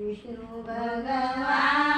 विष्णु भगवान्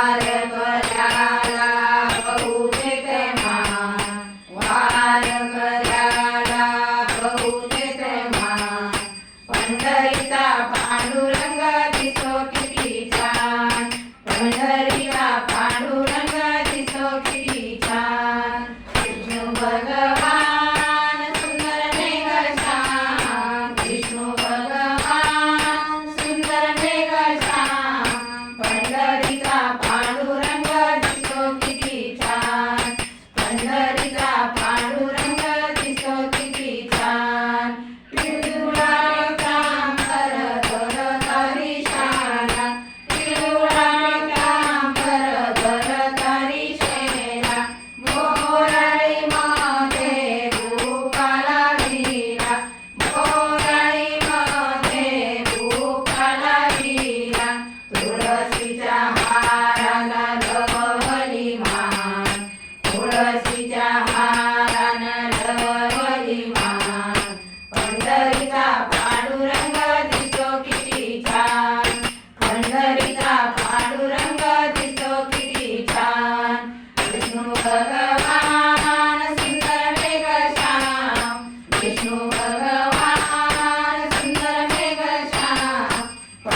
fare.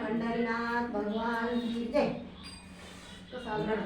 પંડરીનાથ ભગવાન જય તો સાંભળ